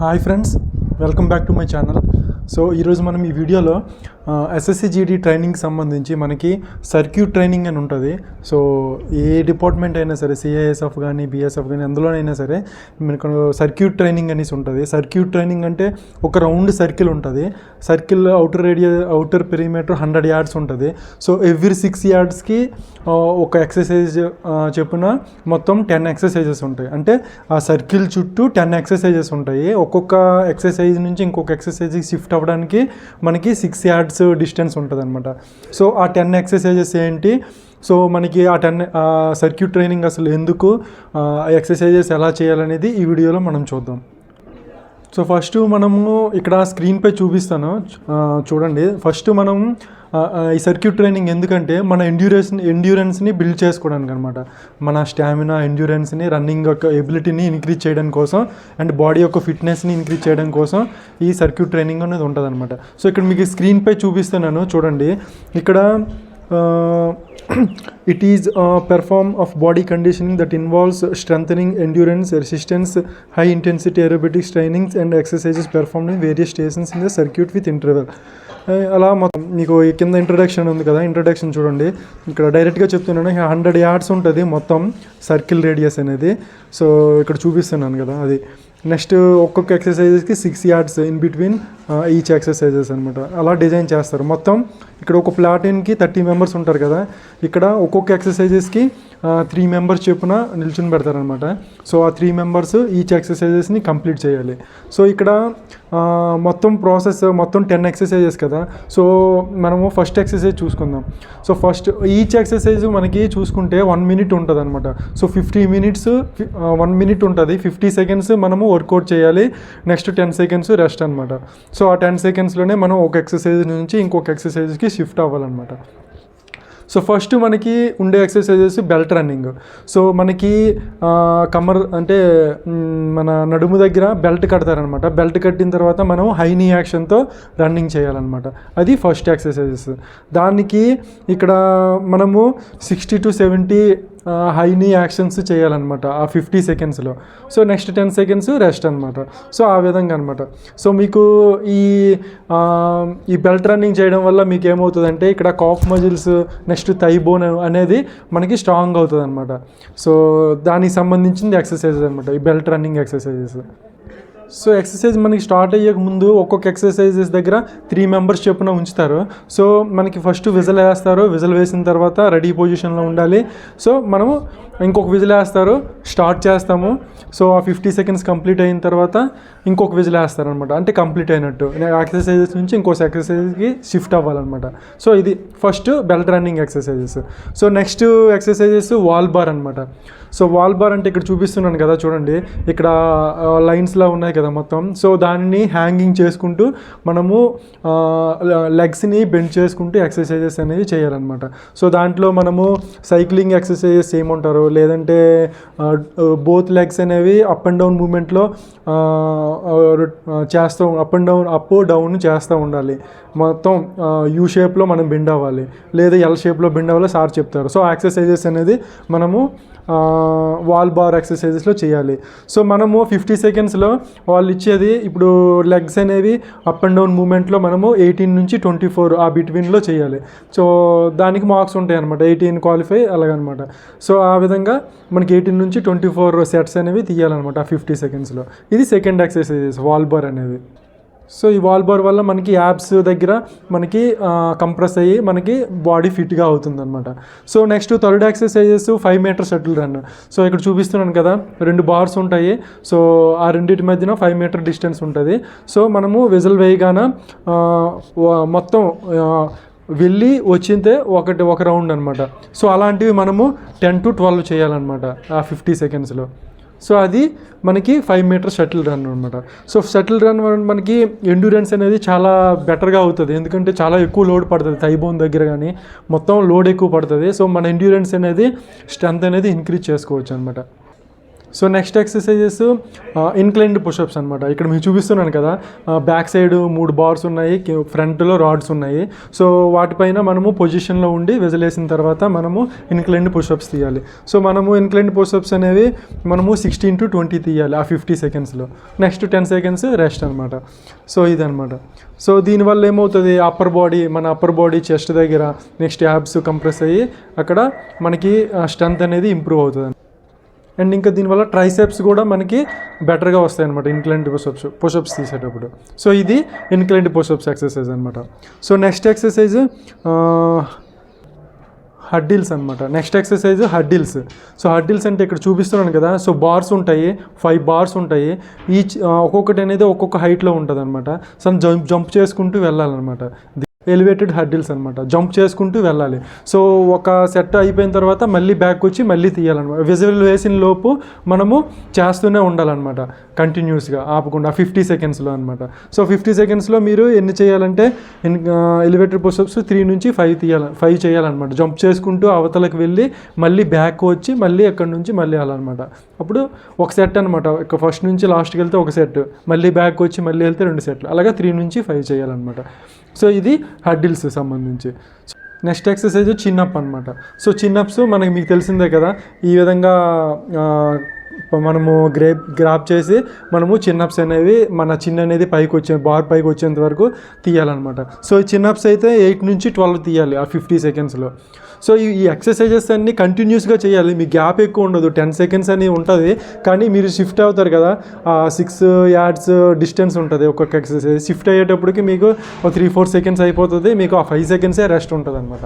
Hi friends welcome back to my channel. So ఈరోజు మనం ఈ వీడియోలో ఎస్ఎస్సిజిడి ట్రైనింగ్ సంబంధించి మనకి సర్క్యూట్ ట్రైనింగ్ అని ఉంటుంది. సో ఏ డిపార్ట్మెంట్ అయినా సరే సిఐఎస్ఎఫ్ కానీ బిఎస్ఎఫ్ కానీ అందులోనైనా సరే మనకు సర్క్యూట్ ట్రైనింగ్ అనేసి ఉంటుంది. సర్క్యూట్ ట్రైనింగ్ అంటే ఒక రౌండ్ సర్కిల్ ఉంటుంది. Circle outer radio outer perimeter hundred yards ఉంటుంది. సో ఎవ్రీ సిక్స్ యార్డ్స్కి ఒక ఎక్సర్సైజ్ చెప్పున మొత్తం టెన్ ఎక్సర్సైజెస్ ఉంటాయి. అంటే ఆ సర్కిల్ చుట్టూ టెన్ ఎక్సర్సైజెస్ ఉంటాయి. ఒక్కొక్క ఎక్సర్సైజ్ నుంచి ఇంకొక ఎక్సర్సైజ్కి షిఫ్ట్ అవ్వడానికి మనకి సిక్స్ యార్డ్స్ డిస్టెన్స్ ఉంటుంది అనమాట సో ఆ టెన్ ఎక్సర్సైజెస్ ఏంటి? సో మనకి ఆ టెన్ సర్క్యూట్ ట్రైనింగ్ అసలు ఎందుకు ఎక్సర్సైజెస్ ఎలా చేయాలనేది ఈ వీడియోలో మనం చూద్దాం. సో ఫస్ట్ మనము ఇక్కడ స్క్రీన్పై చూపిస్తాను. చూడండి. ఫస్ట్ మనం ఈ సర్క్యూట్ ట్రైనింగ్ ఎందుకంటే మన ఎండ్యూరెన్స్ ఎండ్యూరెన్స్ని బిల్డ్ చేసుకోవడానికి అనమాట మన స్టామినా ఎండ్యూరెన్స్ని రన్నింగ్ యొక్క ఎబిలిటీని ఇంక్రీజ్ చేయడం కోసం అండ్ బాడీ యొక్క ఫిట్నెస్ని ఇంక్రీజ్ చేయడం కోసం ఈ సర్క్యూట్ ట్రైనింగ్ అనేది ఉంటుంది అనమాట సో ఇక్కడ మీకు స్క్రీన్పై చూపిస్తున్నాను. చూడండి. ఇక్కడ it is a perform of body conditioning that involves strengthening endurance resistance high intensity aerobics trainings and exercises performed in various stations in the circuit with interval Uh, అలా మొత్తం మీకు ఈ కింద ఇంట్రడక్షన్ ఉంది కదా ఇంట్రడక్షన్ చూడండి ఇక్కడ డైరెక్ట్గా చెప్తున్నాను హండ్రెడ్ యార్డ్స్ ఉంటుంది మొత్తం సర్కిల్ రేడియస్ అనేది సో ఇక్కడ చూపిస్తున్నాను కదా అది నెక్స్ట్ ఒక్కొక్క ఎక్సర్సైజెస్కి six yards in between each exercises అనమాట అలా డిజైన్ చేస్తారు. మొత్తం ఇక్కడ ఒక ప్లాటిన్కి థర్టీ మెంబర్స్ ఉంటారు కదా ఇక్కడ ఒక్కొక్క ఎక్సర్సైజెస్కి త్రీ uh, మెంబర్స్ చొప్పున నిల్చుని పెడతారనమాట సో ఆ త్రీ మెంబర్స్ ఈచ్ ఎక్సర్సైజెస్ని కంప్లీట్ చేయాలి. సో ఇక్కడ uh, మొత్తం ప్రాసెస్ మొత్తం టెన్ ఎక్సర్సైజెస్ కదా. సో మనము ఫస్ట్ ఎక్సర్సైజ్ చూసుకుందాం. సో ఫస్ట్ ఈచ్ ఎక్సర్సైజ్ మనకి చూసుకుంటే వన్ మినిట్ ఉంటుంది అనమాట so fifty minutes one minute ఉంటుంది. ఫిఫ్టీ సెకండ్స్ మనము వర్కౌట్ చేయాలి. నెక్స్ట్ టెన్ సెకండ్స్ రెస్ట్ అనమాట సో ఆ టెన్ సెకండ్స్లోనే మనం ఒక ఎక్సర్సైజ్ నుంచి ఇంకొక ఎక్సర్సైజ్కి షిఫ్ట్ అవ్వాలన్నమాట. సో ఫస్ట్ మనకి ఉండే ఎక్సర్సైజెస్ బెల్ట్ రన్నింగ్. సో మనకి కమర్ అంటే మన నడుము దగ్గర బెల్ట్ కడతారనమాట బెల్ట్ కట్టిన తర్వాత మనం హై నీ యాక్షన్తో రన్నింగ్ చేయాలన్నమాట. అది ఫస్ట్ ఎక్సర్సైజెస్. దానికి ఇక్కడ మనము sixty to seventy high knee actions చేయాలన్నమాట ఆ ఫిఫ్టీ సెకండ్స్లో. So next ten seconds rest అనమాట సో ఆ విధంగా అనమాట సో మీకు ఈ ఈ బెల్ట్ రన్నింగ్ చేయడం వల్ల మీకు ఏమవుతుందంటే ఇక్కడ calf muscles next thigh bone అనేది మనకి స్ట్రాంగ్ అవుతుంది అనమాట సో దానికి సంబంధించింది ఎక్సర్సైజెస్ అనమాట ఈ belt running exercises. So exercise మనకి స్టార్ట్ అయ్యే ముందు ఒక్కొక్క ఎక్సర్సైజెస్ దగ్గర త్రీ మెంబర్స్ చొప్పున ఉంచుతారు. సో మనకి ఫస్ట్ విజిల్ వేస్తారు. విజిల్ వేసిన తర్వాత రెడీ పొజిషన్లో ఉండాలి. సో మనము ఇంకొక విజిల్ వేస్తారు. స్టార్ట్ చేస్తాము. సో ఆ ఫిఫ్టీ సెకండ్స్ కంప్లీట్ అయిన తర్వాత ఇంకొక విజిల్ వేస్తారు అనమాట అంటే కంప్లీట్ అయినట్టు. ఎక్సర్సైజెస్ నుంచి ఇంకో ఎక్సర్సైజ్కి షిఫ్ట్ అవ్వాలన్నమాట. సో ఇది first belt running exercises so next exercises wall bar అనమాట సో వాల్ బార్ అంటే ఇక్కడ చూపిస్తున్నాను కదా చూడండి. ఇక్కడ లైన్స్లా ఉన్నాయి కదా మొత్తం. సో దానిని హ్యాంగింగ్ చేసుకుంటూ మనము లెగ్స్ని బెండ్ చేసుకుంటూ ఎక్సర్సైజెస్ అనేవి చేయాలన్నమాట. సో దాంట్లో మనము సైక్లింగ్ ఎక్సర్సైజెస్ ఏమంటారు? లేదంటే బోత్ లెగ్స్ అనేవి అప్ అండ్ డౌన్ మూమెంట్లో చేస్తూ up and down up down చేస్తూ ఉండాలి. మొత్తం యూ షేప్లో మనం బెండ్ అవ్వాలి. లేదా ఎల్ షేప్లో బెండ్ అవ్వాలి సార్ చెప్తారు. సో ఎక్సర్సైజెస్ అనేది మనము వాల్ బార్ ఎక్సర్సైజెస్లో చేయాలి. సో మనము ఫిఫ్టీ సెకండ్స్లో వాళ్ళు ఇచ్చేది ఇప్పుడు లెగ్స్ అనేవి అప్ అండ్ డౌన్ మూమెంట్లో మనము ఎయిటీన్ నుంచి ట్వంటీ ఫోర్ ఆ బిట్వీన్లో చేయాలి. సో దానికి మార్క్స్ ఉంటాయి అనమాట ఎయిటీన్ క్వాలిఫై అలాగనమాట. సో ఆ విధంగా మనకి ఎయిటీన్ నుంచి ట్వంటీ ఫోర్ సెట్స్ అనేవి తీయాలన్నమాట ఆ ఫిఫ్టీ సెకండ్స్లో ఇది సెకండ్ ఎక్సర్సైజెస్ వాల్బర్ అనేది. సో ఈ వాల్బర్ వల్ల మనకి యాప్స్ దగ్గర మనకి కంప్రెస్ అయ్యి మనకి బాడీ ఫిట్గా అవుతుంది అనమాట so next third exercises five metre shuttle run so ఇక్కడ చూపిస్తున్నాను కదా రెండు బార్స్ ఉంటాయి. సో ఆ రెండింటి మధ్యన ఫైవ్ మీటర్ డిస్టెన్స్ ఉంటుంది. సో మనము విజల్ వేయగాన మొత్తం వెళ్ళి వచ్చిందే ఒకటి ఒక రౌండ్ అనమాట సో అలాంటివి మనము టెన్ టు ట్వెల్వ్ చేయాలన్నమాట ఆ ఫిఫ్టీ సెకండ్స్లో సో అది మనకి ఫైవ్ మీటర్ షటిల్ రన్ అనమాట సో షటిల్ రన్ మనకి ఎండ్యూరెన్స్ అనేది చాలా బెటర్గా అవుతుంది. ఎందుకంటే చాలా ఎక్కువ లోడ్ పడుతుంది. థైబోన్ దగ్గర కానీ మొత్తం లోడ్ ఎక్కువ పడుతుంది. సో మన ఎండ్యూరెన్స్ అనేది స్ట్రెంత్ అనేది ఇంక్రీజ్ చేసుకోవచ్చు అనమాట so next exercises inclined pushups అనమాట ఇక్కడ మీకు చూపిస్తున్నాను కదా బ్యాక్ సైడ్ మూడు బార్స్ ఉన్నాయి ఫ్రంట్లో రాడ్స్ ఉన్నాయి. సో వాటిపైన మనము పొజిషన్లో ఉండి వెజలేసిన తర్వాత మనము ఇన్క్లైన్డ్ పుషప్స్ తీయాలి. సో మనము ఇన్క్లైన్డ్ పుషప్స్ అనేవి మనము సిక్స్టీన్ టు ట్వంటీ తీయాలి ఆ ఫిఫ్టీ సెకండ్స్లో నెక్స్ట్ టెన్ సెకండ్స్ రెస్ట్ అనమాట సో ఇదనమాట సో దీనివల్ల ఏమవుతుంది? అప్పర్ బాడీ మన అప్పర్ బాడీ చెస్ట్ దగ్గర నెక్స్ట్ యాబ్స్ కంప్రెస్ అయ్యి అక్కడ మనకి స్ట్రెంత్ అనేది ఇంప్రూవ్ అవుతుంది. అండ్ ఇంకా దీనివల్ల ట్రైసెప్స్ కూడా మనకి బెటర్గా వస్తాయి అనమాట ఇన్క్లైంట్ పుషప్స్ పుషప్స్ తీసేటప్పుడు. సో ఇది ఇన్క్లైంట్ పుషప్స్ ఎక్సర్సైజ్ అనమాట సో నెక్స్ట్ ఎక్సర్సైజ్ హడ్డిల్స్ అనమాట next exercise hurdles so hurdles అంటే ఇక్కడ చూపిస్తున్నాను కదా సో బార్స్ ఉంటాయి ఫైవ్ బార్స్ ఉంటాయి. ఈచ్ ఒక్కొక్కటి అనేది ఒక్కొక్క హైట్లో ఉంటుంది అనమాట సో జంప్ జంప్ చేసుకుంటూ వెళ్ళాలన్నమాట. ఎలివేటెడ్ హర్డిల్స్ అనమాట జంప్ చేసుకుంటూ వెళ్ళాలి. సో ఒక సెట్ అయిపోయిన తర్వాత మళ్ళీ బ్యాక్ వచ్చి మళ్ళీ తీయాలన్నమాట. విజువల్ వేసిన లోపు మనము చేస్తూనే ఉండాలన్నమాట. కంటిన్యూస్గా ఆపకుండా ఫిఫ్టీ సెకండ్స్లో అనమాట సో ఫిఫ్టీ సెకండ్స్లో మీరు ఎన్ని చేయాలంటే ఎలివేటెడ్ పుషప్స్ త్రీ నుంచి ఫైవ్ తీయాలి ఫైవ్ చేయాలన్నమాట. జంప్ చేసుకుంటూ అవతలకు వెళ్ళి మళ్ళీ బ్యాక్ వచ్చి మళ్ళీ అక్కడ నుంచి మళ్ళీ వెళ్ళాలన్నమాట. అప్పుడు ఒక సెట్ అనమాట ఇక ఫస్ట్ నుంచి లాస్ట్కి వెళ్తే ఒక సెట్. మళ్ళీ బ్యాక్ వచ్చి మళ్ళీ వెళ్తే రెండు సెట్లు. అలాగే త్రీ నుంచి ఫైవ్ చేయాలన్నమాట. సో ఇది హడ్డిల్స్ సంబంధించి. నెక్స్ట్ ఎక్సర్సైజ్ చిన్నప్ అనమాట సో చిన్నప్స్ మనకి మీకు తెలిసిందే కదా. ఈ విధంగా మనము గ్రేప్ గ్రాప్ చేసి మనము చిన్నప్స్ అనేవి మన చిన్న అనేది పైకి వచ్చే బార్ పైకి వచ్చేంత వరకు తీయాలన్నమాట. సో ఈ చిన్నప్స్ అయితే ఎయిట్ నుంచి ట్వెల్వ్ తీయాలి ఆ ఫిఫ్టీ సెకండ్స్లో. సో ఈ ఎక్సర్సైజెస్ అన్నీ కంటిన్యూస్గా చేయాలి. మీ గ్యాప్ ఎక్కువ ఉండదు. టెన్ సెకండ్స్ అని ఉంటుంది. కానీ మీరు షిఫ్ట్ అవుతారు కదా సిక్స్ యార్డ్స్ డిస్టెన్స్ ఉంటుంది ఒక్కొక్క ఎక్సర్సైజ్. షిఫ్ట్ అయ్యేటప్పటికి మీకు ఒక త్రీ ఫోర్ సెకండ్స్ అయిపోతుంది. మీకు ఆ ఫైవ్ సెకండ్సే రెస్ట్ ఉంటుంది అనమాట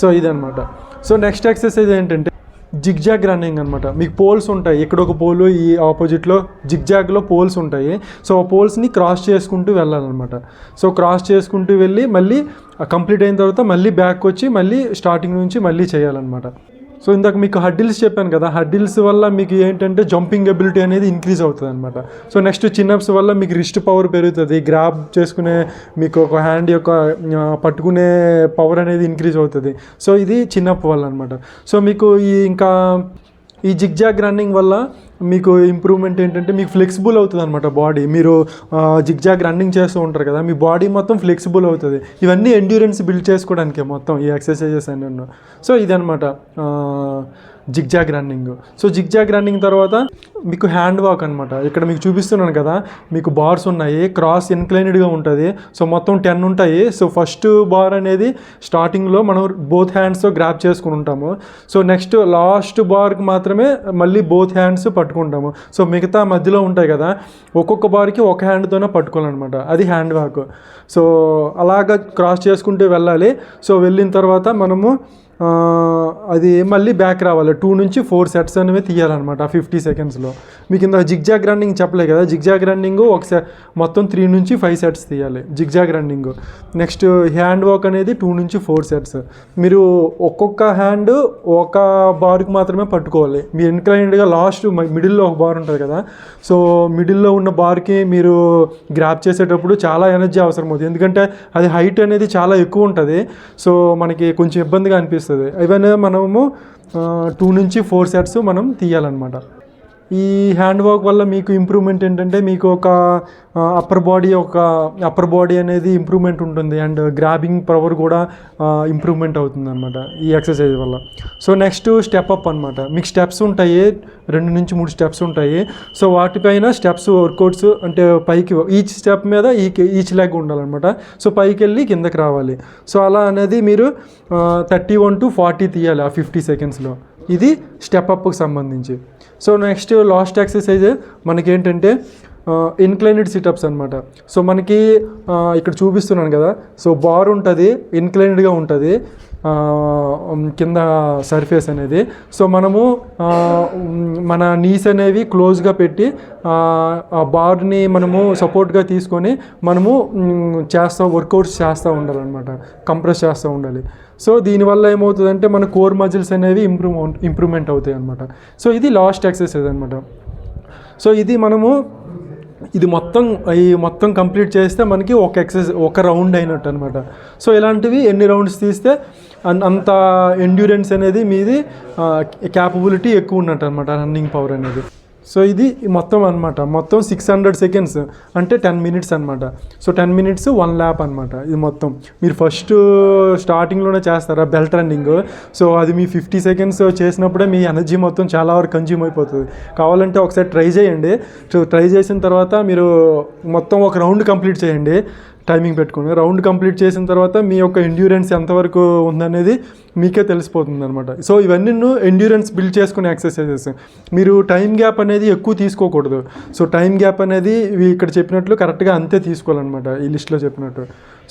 సో ఇదనమాట సో నెక్స్ట్ ఎక్సర్సైజ్ ఏంటంటే జిగ్జాగ్ రన్నింగ్ అనమాట మీకు పోల్స్ ఉంటాయి. ఇక్కడ ఒక పోలు ఈ ఆపోజిట్లో జిగ్జాగ్లో పోల్స్ ఉంటాయి. సో ఆ పోల్స్ని క్రాస్ చేసుకుంటూ వెళ్ళాలన్నమాట. సో క్రాస్ చేసుకుంటూ వెళ్ళి మళ్ళీ కంప్లీట్ అయిన తర్వాత మళ్ళీ బ్యాక్ వచ్చి మళ్ళీ స్టార్టింగ్ నుంచి మళ్ళీ చేయాలన్నమాట. సో ఇందాక మీకు హడ్డిల్స్ చెప్పాను కదా హడ్డిల్స్ వల్ల మీకు ఏంటంటే జంపింగ్ ఎబిలిటీ అనేది ఇంక్రీజ్ అవుతుంది అనమాట సో నెక్స్ట్ చిన్నప్స్ వల్ల మీకు రిస్ట్ పవర్ పెరుగుతుంది గ్రాబ్ చేసుకునే మీకు ఒక హ్యాండ్ యొక్క పట్టుకునే పవర్ అనేది ఇంక్రీజ్ అవుతుంది. సో ఇది చిన్నప్ వల్ల అనమాట సో మీకు ఈ ఇంకా ఈ జిగ్జాగ్ రన్నింగ్ వల్ల మీకు ఇంప్రూవ్మెంట్ ఏంటంటే మీకు ఫ్లెక్సిబుల్ అవుతుంది అనమాట బాడీ మీరు జిగ్జాగ్ రన్నింగ్ చేస్తూ ఉంటారు కదా మీ బాడీ మొత్తం ఫ్లెక్సిబుల్ అవుతుంది. ఇవన్నీ ఎండ్యూరెన్స్ బిల్డ్ చేసుకోవడానికే మొత్తం ఈ ఎక్సర్సైజెస్ అన్నీ. సో ఇదనమాట zigzag running. So zigzag running తర్వాత మీకు హ్యాండ్ వాక్ అనమాట ఇక్కడ మీకు చూపిస్తున్నాను కదా మీకు బార్స్ ఉన్నాయి క్రాస్ ఇన్క్లైన్డ్గా ఉంటుంది. సో మొత్తం టెన్ ఉంటాయి. సో ఫస్ట్ బార్ అనేది స్టార్టింగ్లో మనం బోత్ హ్యాండ్స్తో గ్రాప్ చేసుకుని ఉంటాము. సో నెక్స్ట్ లాస్ట్ బార్కి మాత్రమే మళ్ళీ బోత్ హ్యాండ్స్ పట్టుకుంటాము. సో మిగతా మధ్యలో ఉంటాయి కదా ఒక్కొక్క బార్కి ఒక హ్యాండ్తోనే పట్టుకోవాలన్నమాట. అది హ్యాండ్ వాక్. సో అలాగ క్రాస్ చేసుకుంటూ వెళ్ళాలి. సో వెళ్ళిన తర్వాత మనము అది మళ్ళీ బ్యాక్ రావాలి. టూ నుంచి ఫోర్ సెట్స్ అనేవి తీయాలన్నమాట ఫిఫ్టీ సెకండ్స్లో మీకు ఇంత జిగ్జాగ్ రన్నింగ్ చెప్పలే కదా? జిగ్జాగ్ రన్నింగ్ ఒక సె మొత్తం త్రీ నుంచి ఫైవ్ సెట్స్ తీయాలి. Zigzag running next hand walk అనేది టూ నుంచి ఫోర్ సెట్స్ మీరు ఒక్కొక్క హ్యాండ్ ఒక బార్కి మాత్రమే పట్టుకోవాలి. మీ ఇన్క్లైన్డ్గా లాస్ట్ మిడిల్లో ఒక బార్ ఉంటుంది కదా? సో మిడిల్లో ఉన్న బార్కి మీరు గ్రాప్ చేసేటప్పుడు చాలా ఎనర్జీ అవసరం అవుతుంది. ఎందుకంటే అది హైట్ అనేది చాలా ఎక్కువ ఉంటుంది. సో మనకి కొంచెం ఇబ్బందిగా అనిపిస్తుంది. వస్తుంది ఇవన్నీ మనము టూ నుంచి ఫోర్ సెట్స్ మనం తీయాలన్నమాట. ఈ హ్యాండ్ వాక్ వల్ల మీకు ఇంప్రూవ్మెంట్ ఏంటంటే మీకు ఒక అప్పర్ బాడీ ఒక అప్పర్ బాడీ అనేది ఇంప్రూవ్మెంట్ ఉంటుంది. అండ్ గ్రాబింగ్ పవర్ కూడా ఇంప్రూవ్మెంట్ అవుతుంది అనమాట ఈ ఎక్సర్సైజ్ వల్ల. సో నెక్స్ట్ స్టెప్ అప్ అనమాట మీకు స్టెప్స్ ఉంటాయి. రెండు నుంచి మూడు స్టెప్స్ ఉంటాయి. సో వాటిపైన స్టెప్స్ వర్కౌట్స్ అంటే పైకి ఈచ్ స్టెప్ మీద ఈ ఈచ్ లెగ్ ఉండాలన్నమాట. సో పైకి వెళ్ళి కిందకి రావాలి. సో అలా అనేది మీరు థర్టీ వన్ టు ఫార్టీ తీయాలి ఆ ఫిఫ్టీ సెకండ్స్లో ఇది స్టెప్ అప్కి సంబంధించి. సో నెక్స్ట్ లాస్ట్ ఎక్సర్సైజ్ మనకేంటంటే ఇన్క్లైనెడ్ సిటప్స్ అనమాట సో మనకి ఇక్కడ చూపిస్తున్నాను కదా. సో బార్ ఉంటుంది ఇన్క్లైనెడ్గా ఉంటుంది కింద సర్ఫేస్ అనేది. సో మనము మన నీస్ అనేవి క్లోజ్గా పెట్టి ఆ, బార్ని మనము సపోర్ట్గా తీసుకొని మనము చేస్తూ వర్కౌట్స్ చేస్తూ ఉండాలన్నమాట. కంప్రెస్ చేస్తూ ఉండాలి. సో దీనివల్ల ఏమవుతుందంటే మన కోర్ మజిల్స్ అనేవి ఇంప్రూవ్ ఇంప్రూవ్మెంట్ అవుతాయి అనమాట సో ఇది లాస్ట్ ఎక్సర్సైజ్ అనమాట సో ఇది మనము ఇది మొత్తం ఈ మొత్తం కంప్లీట్ చేస్తే మనకి ఒక ఎక్సర్సైజ్ ఒక రౌండ్ అయినట్టు అనమాట సో ఇలాంటివి ఎన్ని రౌండ్స్ తీస్తే అన్- అంత ఎండ్యూరెన్స్ అనేది మీది క్యాపబిలిటీ ఎక్కువ ఉన్నట్టు అనమాట రన్నింగ్ పవర్ అనేది. సో ఇది మొత్తం అనమాట మొత్తం సిక్స్ హండ్రెడ్ సెకండ్స్ అంటే టెన్ మినిట్స్ అనమాట so ten minutes one lap అనమాట ఇది మొత్తం. మీరు ఫస్ట్ స్టార్టింగ్లోనే చేస్తారా బెల్ట్ రన్నింగ్ సో అది మీ ఫిఫ్టీ సెకండ్స్ చేసినప్పుడే మీ ఎనర్జీ మొత్తం చాలా వరకు కన్జ్యూమ్ అయిపోతుంది. కావాలంటే ఒకసారి ట్రై చేయండి. సో ట్రై చేసిన తర్వాత మీరు మొత్తం ఒక రౌండ్ కంప్లీట్ చేయండి. టైమింగ్ పెట్టుకుని రౌండ్ కంప్లీట్ చేసిన తర్వాత మీ యొక్క ఎండ్యూరెన్స్ ఎంతవరకు ఉందనేది మీకే తెలిసిపోతుంది అనమాట సో ఇవన్నీ ఎండ్యూరెన్స్ బిల్డ్ చేసుకునే ఎక్సర్సైజెస్ మీరు టైం గ్యాప్ అనేది ఎక్కువ తీసుకోకూడదు. సో టైం గ్యాప్ అనేది ఇక్కడ చెప్పినట్లు కరెక్ట్గా అంతే తీసుకోవాలన్నమాట ఈ లిస్ట్లో చెప్పినట్టు.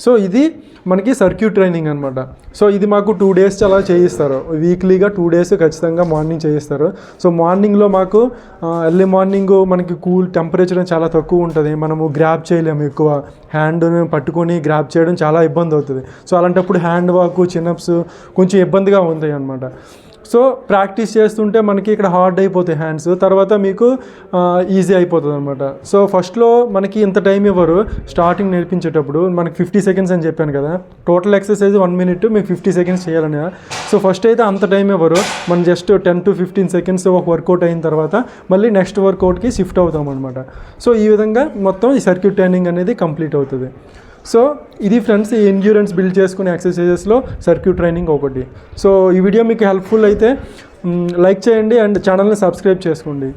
సో ఇది మనకి సర్క్యూట్ ట్రైనింగ్ అనమాట సో ఇది మాకు టూ డేస్ అలా చేయిస్తారు. వీక్లీగా టూ డేస్ ఖచ్చితంగా మార్నింగ్ చేయిస్తారు. సో మార్నింగ్లో మాకు ఎర్లీ మార్నింగ్ మనకి కూల్ టెంపరేచర్ చాలా తక్కువ ఉంటుంది. మనము గ్రాప్ చేయలేము ఎక్కువ. హ్యాండ్ పట్టుకొని గ్రాప్ చేయడం చాలా ఇబ్బంది అవుతుంది. సో అలాంటప్పుడు హ్యాండ్ వాక్ చిన్నప్స్ కొంచెం ఇబ్బందిగా ఉంటాయి అనమాట సో ప్రాక్టీస్ చేస్తుంటే మనకి ఇక్కడ హార్డ్ అయిపోతాయి హ్యాండ్స్. తర్వాత మీకు ఈజీ అయిపోతుంది అనమాట సో ఫస్ట్లో మనకి ఇంత టైం ఇవ్వరు. స్టార్టింగ్ నేర్పించేటప్పుడు మనకి ఫిఫ్టీ సెకండ్స్ అని చెప్పాను కదా. టోటల్ ఎక్సర్సైజ్ వన్ మినిట్ మీకు ఫిఫ్టీ సెకండ్స్ చేయాలని. సో ఫస్ట్ అయితే అంత టైం ఇవ్వరు. మనం just ten to fifteen seconds ఒక వర్కౌట్ అయిన తర్వాత మళ్ళీ నెక్స్ట్ వర్కౌట్కి షిఫ్ట్ అవుతాం అనమాట సో ఈ విధంగా మొత్తం ఈ సర్క్యూట్ ట్రైనింగ్ అనేది కంప్లీట్ అవుతుంది. సో ఇది ఫ్రెండ్స్ ఈ ఎండ్యూరెన్స్ బిల్డ్ చేసుకునే ఎక్సర్సైజెస్లో సర్క్యూట్ ట్రైనింగ్ ఒకటి. సో ఈ వీడియో మీకు హెల్ప్ఫుల్ అయితే లైక్ చేయండి అండ్ ఛానల్ని సబ్స్క్రైబ్ చేసుకోండి.